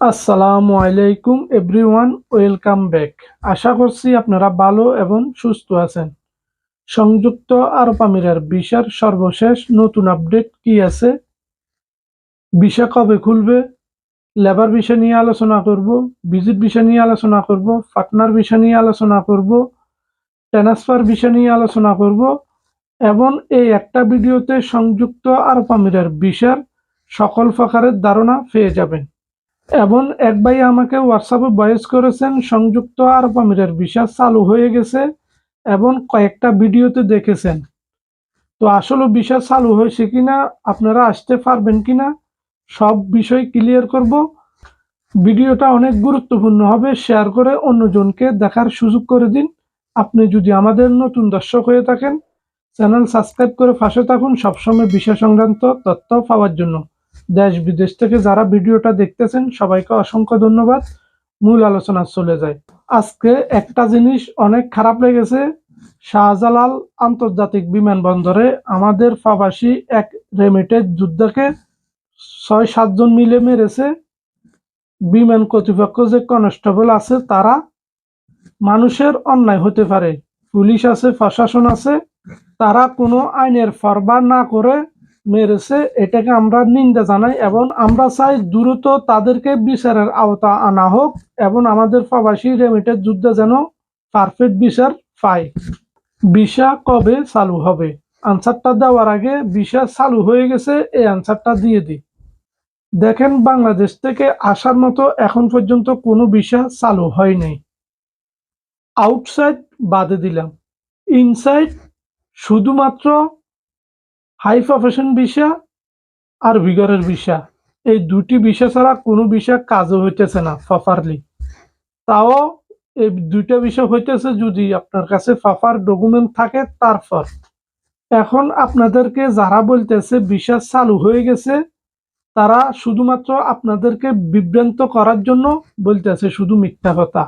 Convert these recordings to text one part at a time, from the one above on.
আসসালামু আলাইকুম everyone, welcome back. আশা করছি আপনারা ভালো এবং সুস্থ আছেন। সংযুক্ত আরব আমিরার ভিসার সর্বশেষ নতুন আপডেট কি আছে? ভিসা কবে খুলবে? লেবার বিষয় নিয়ে আলোচনা করব, ভিজিট বিষয় নিয়ে আলোচনা করব, পার্টনার বিষয় নিয়ে আলোচনা করব, ট্রান্সফার বিষয় নিয়ে আলোচনা করব এবং এই একটা ভিডিওতে সংযুক্ত আরব আমিরার ভিসার সকল প্রকারের ধারণা পেয়ে যাবেন। এবং এক ভাই আমাকে হোয়াটসঅ্যাপে ভয়েস করেছেন, সংযুক্ত আরব আমিরের ভিসা চালু হয়ে গেছে এবং কয়েকটা ভিডিওতে দেখেছেন। তো আসলে ভিসা চালু হয়েছে কিনা, আপনারা আসতে পারবেন কিনা, সব বিষয় ক্লিয়ার করব। ভিডিওটা অনেক গুরুত্বপূর্ণ হবে শেয়ার করে অন্যজনকে দেখার সুযোগ করে দিন। আপনি যদি আমাদের নতুন দর্শক হয়ে থাকেন চ্যানেল সাবস্ক্রাইব করে পাশে থাকুন। সবসময় বিষয় সংক্রান্ত তথ্য পাওয়ার জন্য। দেশ বিদেশ থেকে যারা ভিডিওটা দেখতেছেন, সবাইকে অসংখ্য ধন্যবাদ। মূল আলোচনা চলে যায়। আজকে একটা জিনিস অনেক খারাপ লেগেছে। শাহজালাল আন্তর্জাতিক বিমানবন্দরে আমাদের প্রবাসী এক রেমিটেড যুদ্ধকে ছয় সাতজন মিলে মেরেছে। বিমান কর্তৃপক্ষ যে কনস্টেবল আছে, তারা মানুষের অন্যায় হতে পারে। পুলিশ আছে, প্রশাসন আছে, তারা কোনো আইনের ফরবা না করে মেরেছে, এটাকে আমরা নিন্দা জানাই এবং আমরা চাই দ্রুত তাদেরকে বিচারের আওতা আনা হোক এবং আমাদের প্রবাসী রেমিটেড যুদ্ধ যেন পারফেক্ট বিচার পায়। ভিসা কবে চালু হবে? আনসারটা দেওয়ার আগে ভিসা চালু হয়ে গেছে, এই আনসারটা দিয়ে দিই। দেখেন, বাংলাদেশ থেকে আসার মতো এখন পর্যন্ত কোনো ভিসা চালু হয়নি আউটসাইড বাদে দিলাম। ইনসাইড শুধুমাত্র হাই প্রফেশন ভিসা আর ভিগরের ভিসা এই দুটি ভিসা ছাড়া কোনো ভিসা কাজও হইতেছে না, ফাফারলি। তাও এই দুইটা বিষয় হইতেছে যদি আপনার কাছে ফাফার ডকুমেন্ট থাকে, তারপর। এখন আপনাদেরকে যারা বলতেছে ভিসা চালু হয়ে গেছে, তারা শুধুমাত্র আপনাদেরকে বিভ্রান্ত করার জন্য বলতেছে শুধু মিথ্যা কথা।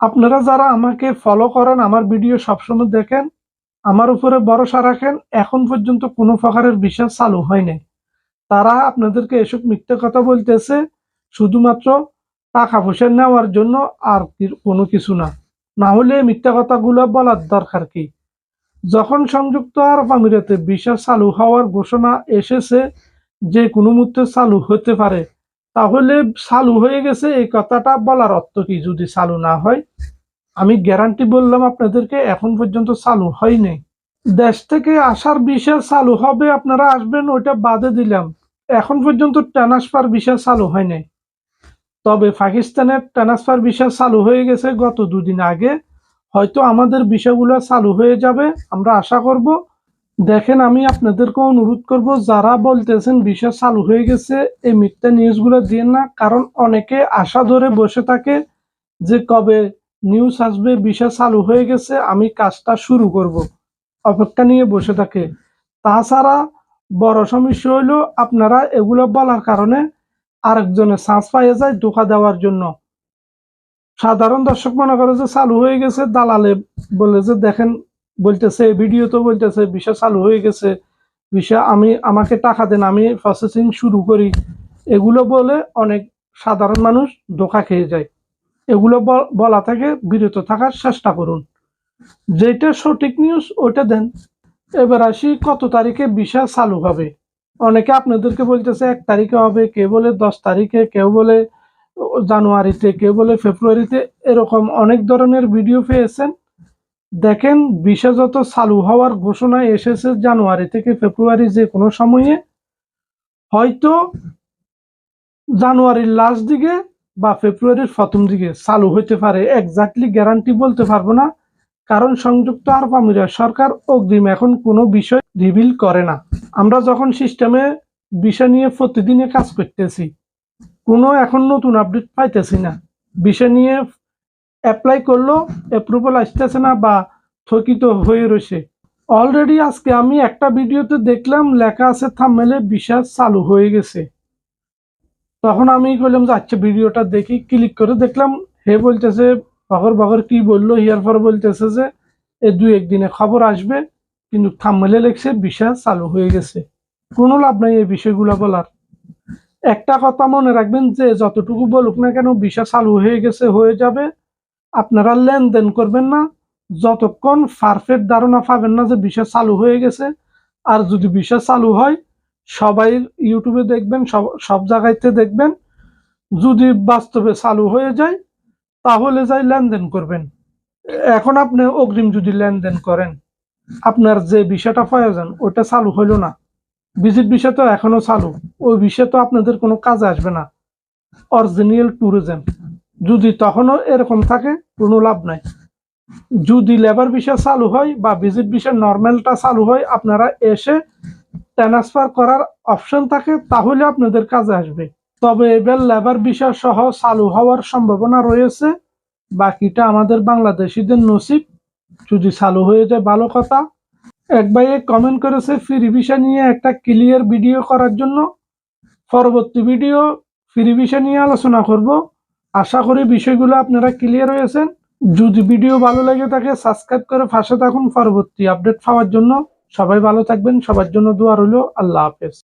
আপনারা যারা আমাকে ফলো করেন, আমার ভিডিও সবসময় দেখেন আমার উপরে ভরসা রাখেন, এখন পর্যন্ত কোনো প্রকারের বিশ্বাস চালু হয় নাই। তারা আপনাদেরকে এসব মিথ্যে কথা বলতেছে, শুধুমাত্র টাকা পয়সা নেওয়ার জন্য আর কোনো কিছু না। না হলে মিথ্যা কথাগুলো বলার দরকার কি? যখন সংযুক্ত আরব আমিরাতে বিশ্বাস চালু হওয়ার ঘোষণা এসেছে যে কোনো মুহূর্তে চালু হতে পারে, তাহলে চালু হয়ে গেছে এই কথাটা বলার অর্থ কি যদি চালু না হয়? আমি গ্যারান্টি বললাম আপনাদেরকে, এখন পর্যন্ত চালু হয়নি। দেশ থেকে আসার বিষয় চালু হবে, আপনারা আসবেন, ওইটা বাদে দিলাম। এখন পর্যন্ত ট্রান্সফার বিষয় চালু হয়নি। তবে পাকিস্তানের ট্রান্সফার বিষয় চালু হয়ে গেছে গত দুদিন আগে। হয়তো আমাদের বিষয়গুলো চালু হয়ে যাবে, আমরা আশা করব। দেখেন, আমি আপনাদেরকে অনুরোধ করব, যারা বলতেছেন বিষয় চালু হয়ে গেছে, এই মিথ্যা নিউজগুলো দিয়ে না, কারণ অনেকে আশা ধরে বসে থাকে যে কবে নিউজ আসবে, বিষয় চালু হয়ে গেছে, আমি কাজটা শুরু করব। অপেক্ষা নিয়ে বসে থাকে। তাছাড়া বড় সমস্যা হলো আপনারা এগুলো বলার কারণে আরেকজনের শ্বাস পাইয়ে যায় ধোকা দেওয়ার জন্য। সাধারণ দর্শক মনে করে যে চালু হয়ে গেছে, দালালে বলে যে দেখেন, বলতেছে ভিডিও তো বলতেছে, বিষয় চালু হয়ে গেছে, বিষয় আমি, আমাকে টাকা দেন, আমি প্রসেসিং শুরু করি। এগুলো বলে অনেক সাধারণ মানুষ ধোকা খেয়ে যায়। এগুলো বল- থেকে বিরত থাকার চেষ্টা করুন। যেটা সঠিক নিউজ ওটা দেন। এবার আসি কত তারিখে ভিসা চালু হবে। অনেকে আপনাদেরকে বলতেছে, এক তারিখে হবে কেউ বলে দশ তারিখে, কেউ বলে জানুয়ারিতে, কেউ বলে ফেব্রুয়ারিতে। এরকম অনেক ধরনের ভিডিও পেয়েছেন। দেখেন যত চালু হওয়ার ঘোষণা এসেছে জানুয়ারি থেকে ফেব্রুয়ারি যে কোনো সময়ে, হয়তো জানুয়ারির লাস্ট দিকে বা ফেব্রুয়ারির প্রথম দিকে চালু হতে পারে এক্স্যাক্টলি গ্যারান্টি বলতে পারব না, কারণ সংযুক্ত আরব আমিরাত সরকার অগ্রিম এখন কোনো বিষয় রিভিল করে না। আমরা যখন সিস্টেমে বিষয় নিয়ে প্রতিদিনে কাজ করতেছি, কোনো এখন নতুন আপডেট পাইতেছি না। বিষয় নিয়ে অ্যাপ্লাই করল অ্যাপ্রুভাল আসতেছে না বা স্থগিত হয়ে রয়েছে। অলরেডি আজকে আমি একটা ভিডিওতে দেখলাম, লেখা আছে থামমেলে বিষয় চালু হয়ে গেছে। তখন আমি বললাম যে আচ্ছা ভিডিওটা দেখি ক্লিক করে দেখলাম। হে বলতেছে, বগর বগর কি বলল? ইয়ার পর বলতেছে যে, এ দুই একদিনে খবর আসবে, কিন্তু থামমেলে লেখছে বিষয় চালু হয়ে গেছে। কোনো লাভ নাই এই বিষয়গুলো বলার। একটা কথা মনে রাখবেন যে, যতটুকু বলুক না কেন ভিসা চালু হয়ে গেছে, হয়ে যাবে। আপনারা লেনদেন করবেন না। যতক্ষণ পারফেক্ট ধারণা পাবেন না যে ভিসা চালু হয়ে গেছে, আর যদি ভিসা চালু হয় সবাই ইউটিউবে দেখবেন, সব সব জায়গাতে দেখবেন। যদি বাস্তবে চালু হয়ে যায়, তাহলে যাই লেনদেন করবেন। এখন আপনি অগ্রিম যদি লেনদেন করেন, আপনার যে বিষয়টা প্রয়োজন, ওটা চালু হলো না। ভিজিট বিষয় তো এখনও চালু। ওই বিষয় তো আপনাদের কোনো কাজে আসবে না। অরিজিনাল ট্যুরিজম যদি তখনও এরকম থাকে, কোনো লাভ নাই। যদি লেবার বিষয় চালু হয় বা ভিজিট বিষয় নর্মালটা চালু হয়, আপনারা এসে ট্রান্সফার করার অপশন থাকে, তাহলে আপনাদের কাজে আসবে। তবে এবার লেবার বিষয় সহ চালু হওয়ার সম্ভাবনা রয়েছে। বাকিটা আমাদের বাংলাদেশিদের নসিব। যদি চালু হয়ে যায়, ভালো কথা। এক ভাইয়ে কমেন্ট করেছে ফ্রি ভিসা নিয়ে একটা ক্লিয়ার ভিডিও করার জন্য। পরবর্তী ভিডিও ফ্রি ভিসা নিয়ে আলোচনা করব। আশা করি বিষয়গুলো আপনারা ক্লিয়ার হয়েছেন। যদি ভিডিও ভালো লাগে থাকে সাবস্ক্রাইব করে পাশে থাকুন। পরবর্তী আপডেট পাওয়ার জন্য। সবাই ভালো থাকবেন সবার জন্য দোয়া রইল আল্লাহ হাফেজ।